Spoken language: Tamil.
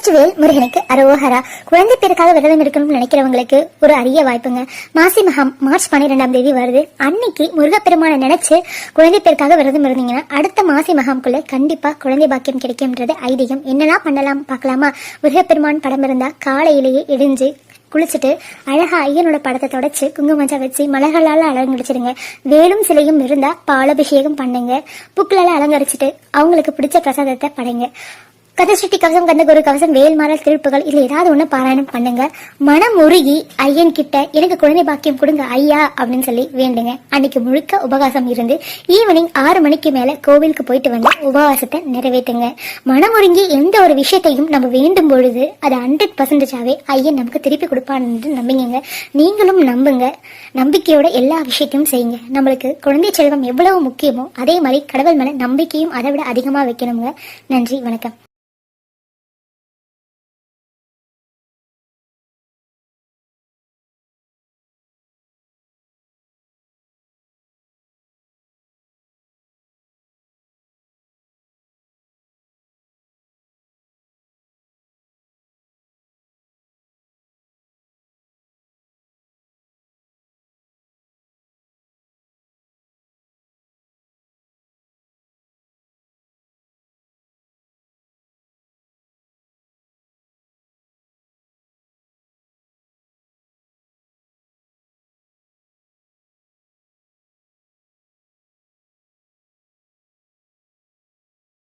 வெற்றிவேல் முருகனுக்கு அரோஹரா. குழந்தை பேருக்காக விரதம் இருக்கணும்னு நினைக்கிறவங்களுக்கு ஒரு அரிய வாய்ப்புங்க. மாசி மகம் மார்ச் பன்னிரெண்டாம் தேதி வருது. அன்னைக்கு முருகப்பெருமானை நினைச்சு குழந்தை பேருக்காக விரதம் இருந்தீங்கன்னா அடுத்த மாசி மகாம்குள்ள கண்டிப்பா குழந்தை பாக்கியம் கிடைக்கும்ன்றது ஐதீகம். என்னெல்லாம் பண்ணலாம் பார்க்கலாமா? முருகப்பெருமான் படம் இருந்தா காலையிலேயே இடிஞ்சு குளிச்சுட்டு அழகா ஐயனோட படத்தை தொடச்சு குங்குமஞ்சா வச்சு மலர்களால் அலங்கரிச்சிடுங்க. வேலும் சிலையும் இருந்தா பாலபிஷேகம் பண்ணுங்க. புக்களால் அலங்கரிச்சிட்டு அவங்களுக்கு பிடிச்ச பிரசாதத்தை படைங்க. கதசுட்டி கவசம் கந்த குரு கவசம் வேல்மாறல் திருப்புகள் இதுல ஏதாவது ஒண்ணு பாராயணம் பண்ணுங்க. மனம் உருகி ஐயன் கிட்ட எனக்கு குழந்தை பாக்கியம் கொடுங்க ஐயா அப்படின்னு சொல்லி வேண்டுங்க. அன்னைக்கு முழுக்க உபகாசம் இருந்து ஈவினிங் ஆறு மணிக்கு மேல கோவிலுக்கு போயிட்டு வந்து உபவாசத்தை நிறைவேற்றுங்க. மனம் உருங்கி எந்த ஒரு விஷயத்தையும் நம்ம வேண்டும் பொழுது அது ஹண்ட்ரட் பர்சன்டேஜாவே ஐயன் நமக்கு திருப்பி கொடுப்பான்னு நம்பிங்க நீங்களும் நம்புங்க. நம்பிக்கையோட எல்லா விஷயத்தையும் செய்யுங்க. நம்மளுக்கு குழந்தை செல்வம் எவ்வளவு முக்கியமோ அதே மாதிரி கடவுள் மேல நம்பிக்கையும் அதை விட அதிகமா வைக்கணுங்க. நன்றி வணக்கம்.